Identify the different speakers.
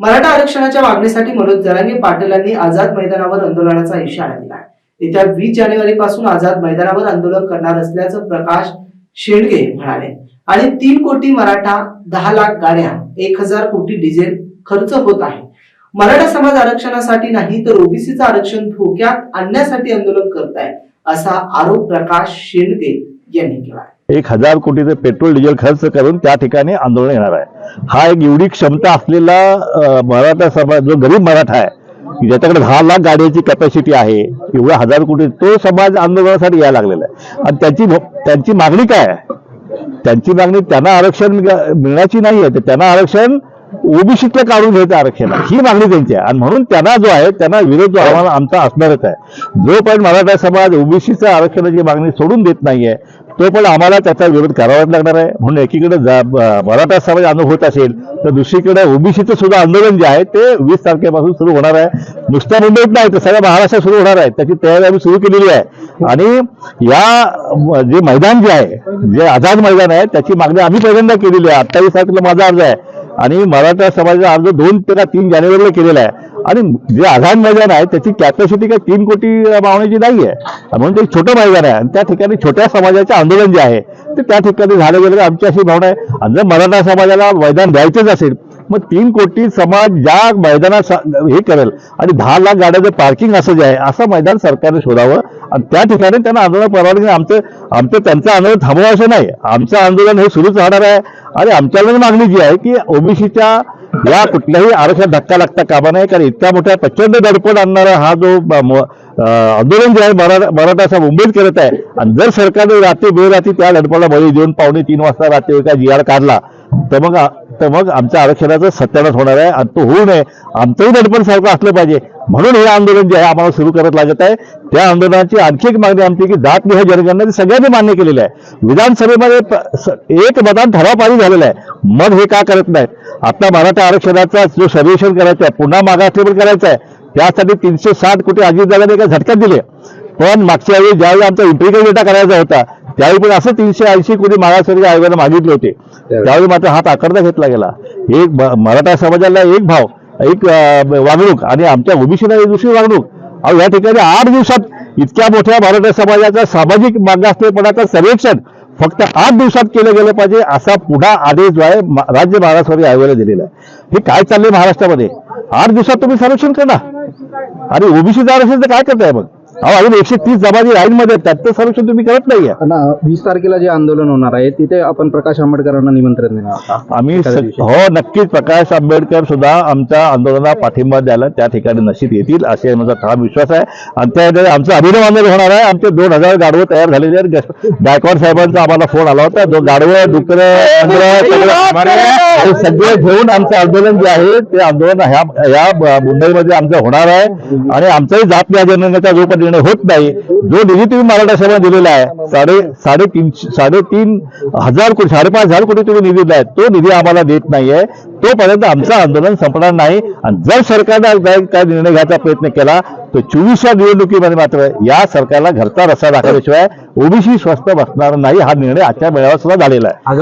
Speaker 1: मराठा आरक्षणाच्या मागणीसाठी मनोज जरांगे पाटील यांनी आझाद मैदानावर आंदोलनाचा इशारा दिला येत्या वीस जानेवारी पासून आझाद मैदानावर आंदोलन करणार असल्याचं प्रकाश शेंडगे म्हणाले. आणि तीन कोटी मराठा दहा लाख गाड्या एक हजार कोटी डिझेल खर्च होत आहे. मराठा समाज आरक्षणासाठी नाही तर ओबीसीचं आरक्षण धोक्यात आणण्यासाठी आंदोलन करत आहे असा आरोप प्रकाश शेंडगे यांनी केला आहे
Speaker 2: एक हजार कोटीचं पेट्रोल डिझेल खर्च करून त्या ठिकाणी आंदोलन येणार आहे. हा एक एवढी क्षमता असलेला मराठा समाज जो गरीब मराठा आहे ज्याच्याकडे दहा लाख गाड्याची कॅपॅसिटी आहे एवढा हजार कोटी तो समाज आंदोलनासाठी यायला लागलेला आहे. आणि त्यांची त्यांची मागणी काय आहे? त्यांची मागणी त्यांना आरक्षण मिळण्याची नाही आहे तर त्यांना आरक्षण ओबीसीतलं काढून घ्यायचं आरक्षण ही मागणी त्यांची आहे. आणि म्हणून त्यांना जो आहे त्यांना विरोध जो आम्हाला आमचा असणारच आहे. जोपर्यंत मराठा समाज ओबीसीचं आरक्षणाची मागणी सोडून देत नाहीये तो पण आम्हाला त्याचा विरोध करावाच लागणार आहे. म्हणून एकीकडे जा- मराठा समाज अनुभव होत असेल तर दुसरीकडे ओबीसीचं सुद्धा आंदोलन जे आहे ते वीस तारखेपासून सुरू होणार आहे. नुसत्या मुंबईत नाही तर सगळ्या महाराष्ट्रात सुरू होणार आहे. त्याची तयारी आम्ही सुरू केलेली आहे. आणि या जे मैदान जे आहे जे आझाद मैदान आहे त्याची मागणी आम्ही पहिल्यांदा केलेली आहे. अठ्ठावीस तारखेला माझा अर्ज आहे. आणि मराठा समाजाचा अर्ज दोन ते का तीन जानेवारीला केलेला आहे आणि जे आझाद मैदान आहे त्याची कॅपॅसिटी काय तीन कोटी मावण्याची नाही आहे. म्हणून ते एक छोटं मैदान आहे आणि त्या ठिकाणी छोट्या समाजाचे आंदोलन जे आहे ते त्या ठिकाणी झालं गेलं आमची अशी भावना आहे. आणि जर मराठा समाजाला मैदान द्यायचंच असेल मग तीन कोटी समाज ज्या मैदानात हे करेल आणि दहा लाख गाड्याचं पार्किंग असं जे आहे असं मैदान सरकारने शोधावं. आणि त्या ठिकाणी त्यांना आंदोलन परवानगी आमचं आमचं त्यांचं आंदोलन थांबवा असं नाही. आमचं आंदोलन हे सुरूच राहणार आहे. आणि आमच्याकडे मागणी जी आहे की ओबीसीच्या या कुठल्याही आरक्षणात धक्का लागता कामा नाही कारण इतक्या मोठ्या प्रचंड दडपण आणणारा हा जो आंदोलन जे आहे मराठा मराठा मुंबईत करत आहे. आणि जर सरकारने रात्री बेरात्री त्या दडपणाला बळी देऊन पावणे तीन वाजता रात्री एका जी आर काढला तर मग तर मग आमच्या आरक्षणाचं सत्यानाश होणार आहे आणि तो होऊ नये. आमचंही दडपण सारखं असलं पाहिजे. म्हणून हे आंदोलन जे आहे आम्हाला सुरू करत लागत आहे. त्या आंदोलनाची आणखी एक मागणी आमची की जात निहाय जनगणना सगळ्यांनी मान्य केलेलं आहे. विधानसभेमध्ये स- एक मतदान ठराव पारित झालेला आहे. मग हे का करत नाहीत? आता मराठा आरक्षणाचा जो सर्वेक्षण करायचं आहे पुन्हा मागासलेबल करायचं आहे. त्यासाठी तीनशे साठ कोटी अजितदादाने एका झटक्यात दिले. पण मागच्या वेळी ज्यावेळी आमचा इंटिग्रेट डेटा करायचा होता त्यावेळी पण असं तीनशे ऐंशी कोटी मागासवर्गीय आयोगाने मागितले होते. त्यावेळी. मात्र हात आकडता घेतला गेला. एक मराठा समाजाला एक भाव एक वागणूक आणि आमच्या ओबीसीला एक दुसरी वागणूक. अहो या ठिकाणी आठ दिवसात इतक्या मोठ्या मराठा समाजाचा सामाजिक मागासलेपणाचं सर्वेक्षण फक्त आठ दिवसात केलं गेलं पाहिजे असा पुन्हा आदेश जो आहे राज्य महाराष्ट्रवर्गीय आयोगाने दिलेला आहे. हे काय चाललंय महाराष्ट्रामध्ये? आठ दिवसात तुम्ही सर्वेक्षण करणार आणि ओबीसीचं आरक्षण तर काय करताय मग? अहो अजून एकशे तीस जमाती लाईन मध्ये आहेत त्याचं सर्वेक्षण तुम्ही करत नाहीये.
Speaker 3: आणि वीस तारखेला जे आंदोलन होणार आहे तिथे आपण प्रकाश आंबेडकरांना निमंत्रण देणार आहोत.
Speaker 2: आम्ही
Speaker 3: एखाद्या
Speaker 2: स-
Speaker 3: दिवशी.
Speaker 2: हो नक्कीच. प्रकाश आंबेडकर सुद्धा आमच्या आंदोलनाला पाठिंबा द्यायला त्या ठिकाणी नशीब येतील असे माझा ठाम विश्वास आहे. आणि त्या आमचं अभिनव आंदोलन होणार आहे. आमचे दोन हजार गाडवं तयार झालेले आहेत. गायकवाड साहेबांचा आम्हाला फोन आला होता. जो गाडवं डुकरं सगळं घेऊन आमचं आंदोलन जे आहे ते आंदोलन ह्या या ब- मुंबईमध्ये आमचं होणार आहे. आणि आमचाही जात न्याय जनगणनेचा जो पण निर्णय होत नाही. जो निधी तुम्ही मराठा समाज दिलेला आहे साडे साडेतीन साडेतीन हजार कोटी साडेपाच हजार कोटी तुम्ही निधी दिलाय. तो निधी आम्हाला देत नाहीये. तोपर्यंत आमचं आंदोलन संपणार नाही. आणि जर सरकारनं काय निर्णय घ्यायचा प्रयत्न केला तर चोवीसच्या निवडणुकीमध्ये मात्र या सरकारला घरचा रस्ता दाखवल्याशिवाय ओबीसी स्वस्त बसणार नाही. हा निर्णय आजच्या मेळाव्यात सुद्धा झालेला आहे.